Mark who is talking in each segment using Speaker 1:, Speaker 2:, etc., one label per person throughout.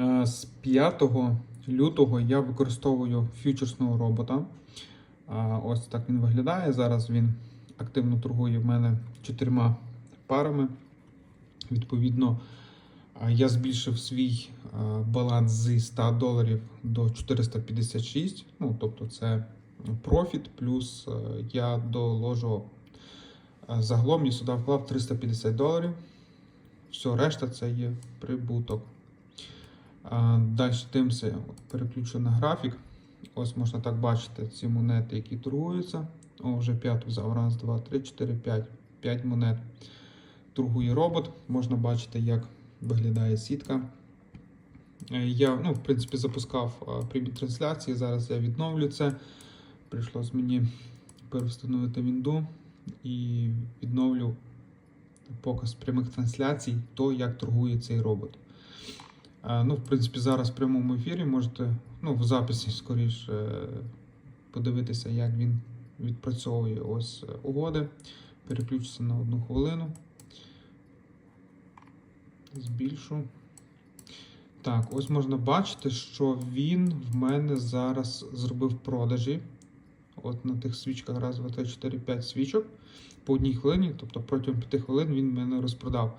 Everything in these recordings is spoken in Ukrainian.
Speaker 1: Е, З 5 лютого я використовую фьючерсного робота. Ось так він виглядає. Зараз він активно торгує в мене чотирма парами. Відповідно, я збільшив свій баланс зі 100 доларів до 456. Ну, тобто, це профіт, плюс е, я доложу е, загалом я сюди вклав 350 доларів. Все, решта це є прибуток. Далі от переключу на графік. Ось можна так бачити ці монети, які торгуються. О, вже п'яту взяв. Раз, два, три, чотири, п'ять. П'ять монет. Торгує робот. Можна бачити, як виглядає сітка. Е, Я, ну, в принципі, запускав прямі трансляції. Зараз я відновлю це. Прийшлось мені перестановити вінду і відновлю показ прямих трансляцій, то як торгує цей робот. Е, Ну, в принципі, зараз в прямому ефірі можете, ну, в записі скоріше подивитися, як він відпрацьовує ось е, угоди. Переключуся на одну хвилину. Збільшу. Так, ось можна бачити, що він в мене зараз зробив продажі. От на тих свічках, раз, два, три, чотири, п'ять свічок по одній хвилині, тобто протягом 5 хвилин він мене розпродав.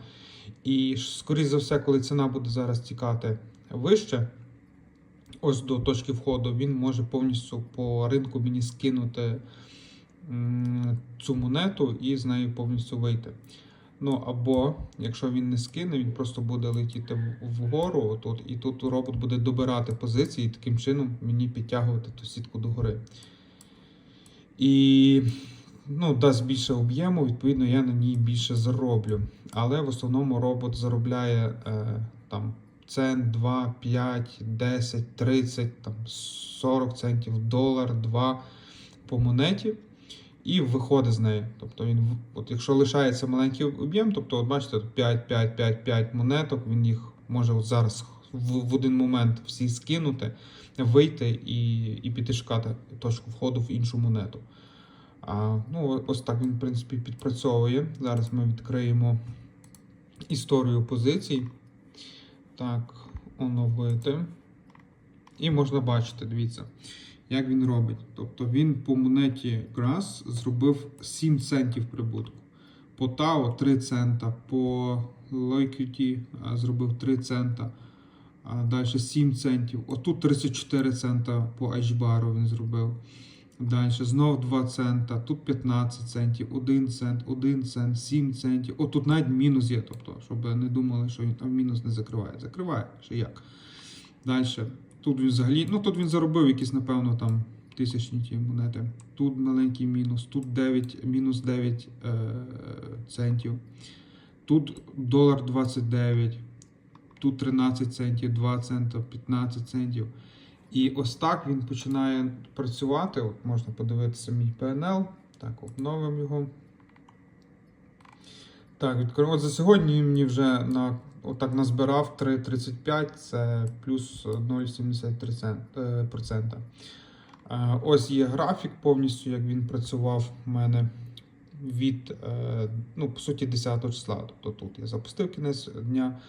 Speaker 1: І скоріш за все, коли ціна буде зараз тікати вище, ось до точки входу, він може повністю по ринку мені скинути цю монету і з нею повністю вийти. Ну або якщо він не скине, він просто буде летіти вгору, отут, і тут робот буде добирати позиції, і таким чином мені підтягувати ту сітку догори. І ну, дасть більше об'єму, відповідно, я на ній більше зароблю. Але в основному робот заробляє е, там цент, 2, 5, 10, 30, там, 40 центів, долар, 2 по монеті. І виходить з неї. Тобто він, от якщо лишається маленький об'єм, тобто, от бачите, 5, 5, 5, 5 монеток, він їх може от зараз в, в один момент всі скинути, вийти і, і піти шукати точку входу в іншу монету. А, ну, ось так він, в принципі, підпрацьовує. Зараз ми відкриємо історію позицій. Так, оновити. І можна бачити, дивіться, як він робить. Тобто він по монеті Grass зробив 7 центів прибутку. По TAO 3 цента, по Loyalty зробив 3 цента. Далі 7 центів. Отут 34 цента по HBAR він зробив. Далі знов 2 цента, тут 15 центів, 1 цент, 1 цент, 7 центів. О, тут навіть мінус є, тобто, щоб не думали, що він там мінус не закриває. Закриває, ще як. Далі. Тут він взагалі, ну тут він заробив якісь, напевно, там тисячні ті монети. Тут маленький мінус, тут 9, мінус 9 е, центів. Тут долар 29, тут 13 центів, 2 цента, 15 центів. І ось так він починає працювати. От можна подивитися мій PNL. Так, обновимо його. Так, відкрив. От за сьогодні мені вже на, отак назбирав 3,35, це плюс 0,73%. Е, Ось є графік повністю, як він працював у мене від, е, ну, по суті, 10 числа. Тобто тут я запустив кінець дня.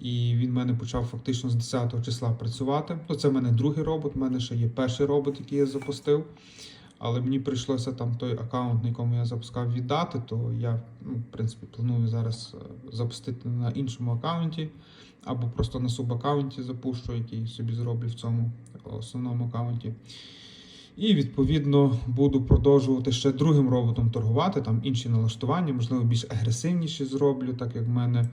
Speaker 1: І він в мене почав фактично з 10 числа працювати. Ну, це в мене другий робот, в мене ще є перший робот, який я запустив. Але мені прийшлося там той аккаунт, на якому я запускав віддати, то я, ну, в принципі, планую зараз е, запустити на іншому аккаунті, або просто на субаккаунті запущу, який собі зроблю в цьому основному аккаунті. І відповідно буду продовжувати ще другим роботом торгувати, там інші налаштування, можливо, більш агресивніші зроблю, так як в мене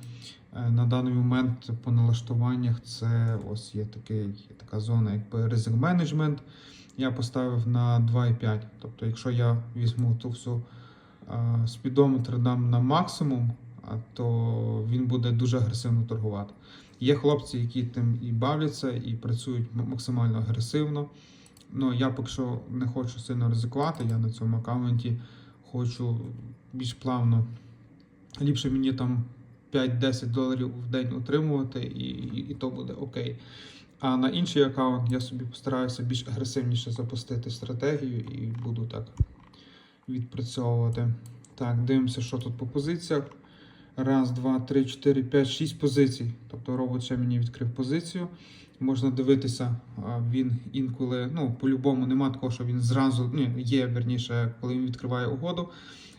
Speaker 1: е, на даний момент по налаштуваннях це ось є такий, така зона, якби ризик менеджмент. Я поставив на 2,5. Тобто, якщо я візьму ту всю е, спідометр дам на максимум, то він буде дуже агресивно торгувати. Є хлопці, які тим і бавляться, і працюють максимально агресивно. Ну, я поки що не хочу сильно ризикувати, я на цьому аккаунті хочу більш плавно. Ліпше мені там 5-10 доларів в день утримувати, і, і, і то буде окей. А на інший аккаунт я собі постараюся більш агресивніше запустити стратегію і буду так відпрацьовувати. Так, дивимося, що тут по позиціях. Раз, два, три, чотири, п'ять, шість позицій. Тобто робот ще мені відкрив позицію. Можна дивитися, він інколи, ну, по-любому нема такого, що він зразу, ні, є верніше, коли він відкриває угоду,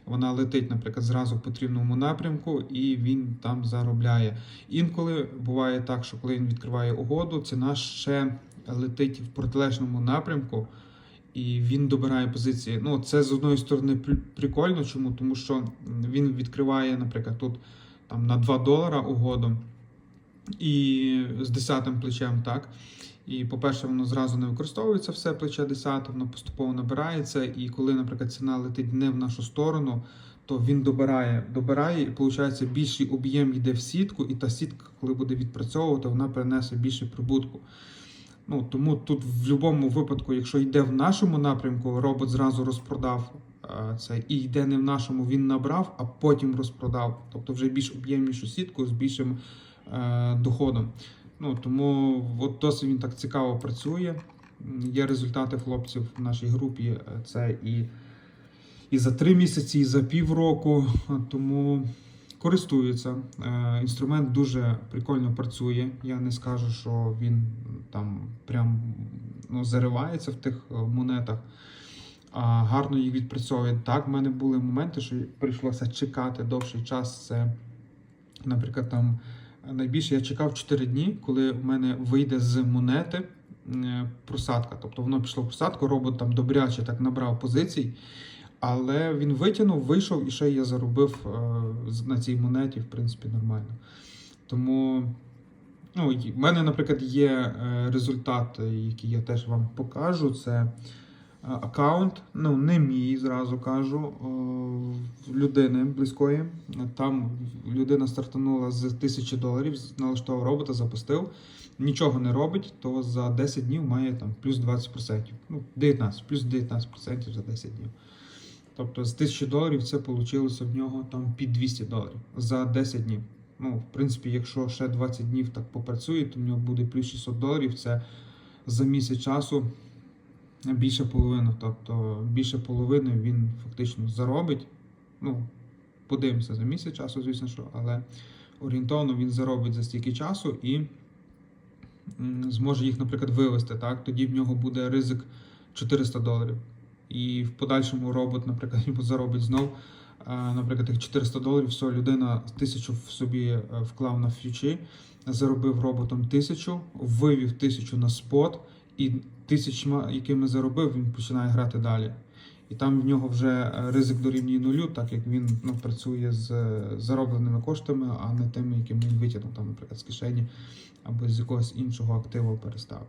Speaker 1: вона летить, наприклад, зразу в потрібному напрямку, і він там заробляє. Інколи буває так, що коли він відкриває угоду, ціна ще летить в протилежному напрямку, і він добирає позиції. Ну, це з одної сторони прикольно. Чому? Тому що він відкриває, наприклад, тут там на 2 долара угоду і з 10 плечем, так. І, по-перше, воно зразу не використовується все плече 10, воно поступово набирається. І коли, наприклад, ціна летить не в нашу сторону, то він добирає, добирає, і виходить, більший об'єм йде в сітку, і та сітка, коли буде відпрацьовувати, вона принесе більше прибутку. Ну, тому тут в будь-якому випадку, якщо йде в нашому напрямку, робот зразу розпродав е, це, і йде не в нашому, він набрав, а потім розпродав. Тобто вже більш об'ємнішу сітку з більшим доходом. Ну, тому от досить він так цікаво працює. Є результати хлопців в нашій групі. е, Це і, і за три місяці, і за півроку. Е, Тому користуються. Е, Інструмент дуже прикольно працює. Я не скажу, що він там прям ну, заривається в тих е, монетах. А гарно їх відпрацьовує. Так, в мене були моменти, що прийшлося чекати довший час. Це, наприклад, там найбільше я чекав 4 дні, коли в мене вийде з монети е, просадка. Тобто воно пішло в просадку, робот там добряче так набрав позицій. Але він витягнув, вийшов і ще я заробив е, на цій монеті, в принципі, нормально. Тому ну, в мене, наприклад, є е, результат, е, який я теж вам покажу. Це аккаунт, ну не мій, зразу кажу, е, людини близької. Там людина стартанула з 1000 доларів, налаштував робота, запустив. Нічого не робить, то за 10 днів має там плюс 20%. Ну, 19, плюс 19% за 10 днів. Тобто з 1000 доларів це вийшло в нього там під 200 доларів за 10 днів. Ну, в принципі, якщо ще 20 днів так попрацює, то в нього буде плюс 600 доларів. Це за місяць часу більше половини. Тобто більше половини він фактично заробить. Ну, подивимося за місяць часу, звісно, що, але орієнтовно він заробить за стільки часу і зможе їх, наприклад, вивести. Так? Тоді в нього буде ризик 400 доларів. І в подальшому робот, наприклад, йому заробить знов, наприклад, тих 400 доларів, все, людина тисячу в собі е, вклав на фьючі, заробив роботом тисячу, вивів тисячу на спот, і тисячма, якими заробив, він починає грати далі. І там в нього вже е, ризик дорівнює нулю, так як він ну, працює з е, заробленими коштами, а не тими, якими він витягнув, там, наприклад, з кишені або з якогось іншого активу перестав.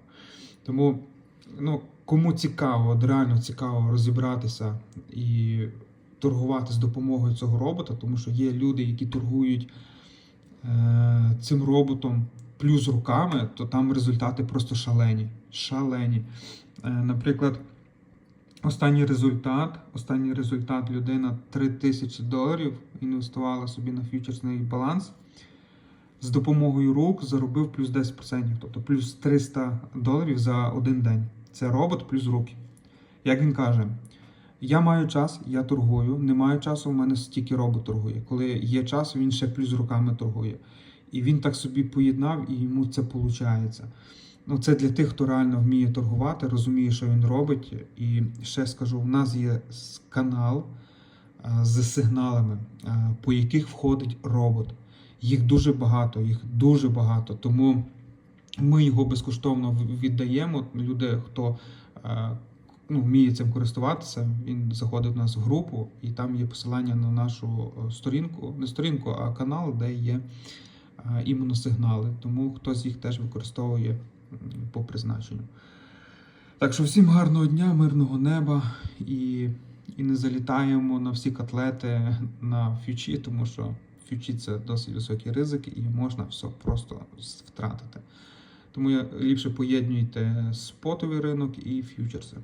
Speaker 1: Тому ну, кому цікаво, от реально цікаво розібратися і торгувати з допомогою цього робота, тому що є люди, які торгують е, цим роботом плюс руками, то там результати просто шалені. Шалені. Е, наприклад, останній результат, останній результат людина 3000 доларів інвестувала собі на фьючерсний баланс. З допомогою рук заробив плюс 10%, тобто плюс 300 доларів за один день. Це робот плюс руки. Як він каже, я маю час, я торгую. Не маю часу, у мене стільки робот торгує. Коли є час, він ще плюс руками торгує. І він так собі поєднав, і йому це виходить. Ну, це для тих, хто реально вміє торгувати, розуміє, що він робить. І ще скажу: у нас є канал з сигналами, по яких входить робот. Їх дуже багато, їх дуже багато. Тому ми його безкоштовно віддаємо. Люди, хто е, ну, вміє цим користуватися, він заходить в нас в групу, і там є посилання на нашу е, сторінку, не сторінку, а канал, де є е, іменно сигнали. Тому хтось їх теж використовує по призначенню. Так що всім гарного дня, мирного неба і, і не залітаємо на всі котлети на фьючі, тому що фьючі це досить високий ризик і можна все просто втратити. Тому ліпше поєднуйте спотовий ринок і фьючерси.